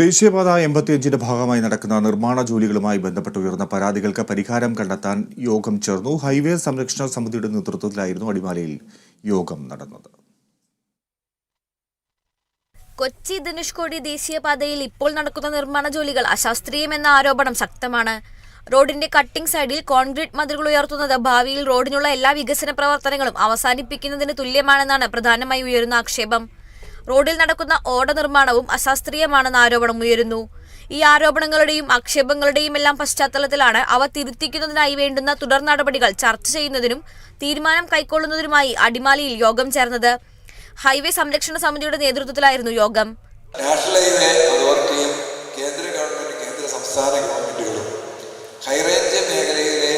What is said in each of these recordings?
ദേശീയപാത എൺപത്തിയഞ്ചിന്റെ ഭാഗമായി നടക്കുന്ന നിർമ്മാണ ജോലികളുമായി ബന്ധപ്പെട്ട് ഉയർന്ന പരാതികൾക്ക് പരിഹാരം കണ്ടെത്താൻ യോഗം ചേർന്നു. ഹൈവേ സംരക്ഷണ സമിതിയുടെ നേതൃത്വത്തിലായിരുന്നു അടിമാലിയിൽ യോഗം നടന്നത്. കൊച്ചി ധനുഷ്കോടി ദേശീയപാതയിൽ ഇപ്പോൾ നടക്കുന്ന നിർമ്മാണ ജോലികൾ അശാസ്ത്രീയമെന്ന ആരോപണം ശക്തമാണ്. റോഡിന്റെ കട്ടിംഗ് സൈഡിൽ കോൺക്രീറ്റ് മതിലുകൾ ഉയർത്തുന്നത് ഭാവിയിൽ റോഡിനുള്ള എല്ലാ വികസന പ്രവർത്തനങ്ങളും അവസാനിപ്പിക്കുന്നതിന് തുല്യമാണെന്നാണ് പ്രധാനമായി ഉയരുന്ന ആക്ഷേപം. റോഡിൽ നടക്കുന്ന ഓട നിർമ്മാണവും അശാസ്ത്രീയമാണെന്ന ആരോപണം ഉയരുന്നു. ഈ ആരോപണങ്ങളുടെയും ആക്ഷേപങ്ങളുടെയും എല്ലാം പശ്ചാത്തലത്തിലാണ് അവ തിരുത്തിക്കുന്നതിനായി വേണ്ടുന്ന തുടർ നടപടികൾ ചർച്ച ചെയ്യുന്നതിനും തീരുമാനം കൈക്കൊള്ളുന്നതിനുമായി അടിമാലിയിൽ യോഗം ചേർന്നത്. ഹൈവേ സംരക്ഷണ സമിതിയുടെ നേതൃത്വത്തിലായിരുന്നു യോഗം. നാഷണൽ ഹൈവേ അതോറിറ്റിയും കേന്ദ്ര ഗവൺമെന്റ് കേന്ദ്ര സംസ്ഥാന ഹൈറേഞ്ച് മേഖലയിലെ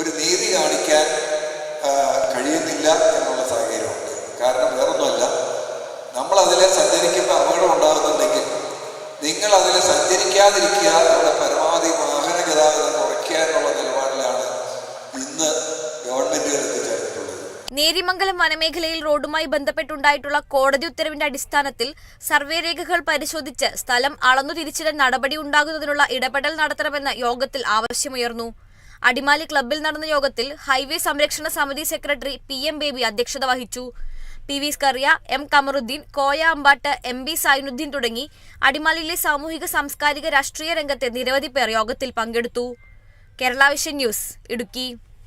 ഒരു നീതി കാണിക്കാൻ കഴിയുന്നില്ല എന്നുള്ള സാഹചര്യമുണ്ട്. കാരണം വേറൊന്നുമല്ല. നമ്മൾ അതിൽ സഞ്ചരിക്കുമ്പോൾ അപകടം ഉണ്ടാകുന്നുണ്ടെങ്കിൽ നിങ്ങൾ അതിൽ സഞ്ചരിക്കാതിരിക്കുക നമ്മുടെ പരമാവധി വാഹന ഗതാഗതം കുറയ്ക്കുക എന്നുള്ള നിലപാടിലാണ് ഇന്ന് ഗവൺമെന്റ് എത്തിച്ചേർന്നിട്ടുള്ളത് നേരിമംഗലം വനമേഖലയിൽ റോഡുമായി ബന്ധപ്പെട്ടുണ്ടായിട്ടുള്ള കോടതി ഉത്തരവിന്റെ അടിസ്ഥാനത്തിൽ സർവേ രേഖകൾ പരിശോധിച്ച് സ്ഥലം അളന്നു തിരിച്ചിടാൻ നടപടി ഉണ്ടാകുന്നതിനുള്ള ഇടപെടൽ നടത്തണമെന്ന് യോഗത്തിൽ ആവശ്യമുയർന്നു. അടിമാലി ക്ലബ്ബിൽ നടന്ന യോഗത്തിൽ ഹൈവേ സംരക്ഷണ സമിതി സെക്രട്ടറി പി എം ബേബി അധ്യക്ഷത വഹിച്ചു. P V Skaria M Kamaruddin Koya Ambat M B Sainuddin തുടങ്ങി അടിമാലിയിലെ സാമൂഹിക സാംസ്കാരിക രാഷ്ട്രീയ രംഗത്തെ നിരവധി പേർ യോഗത്തിൽ പങ്കെടുത്തു. Kerala Vision News Idukki.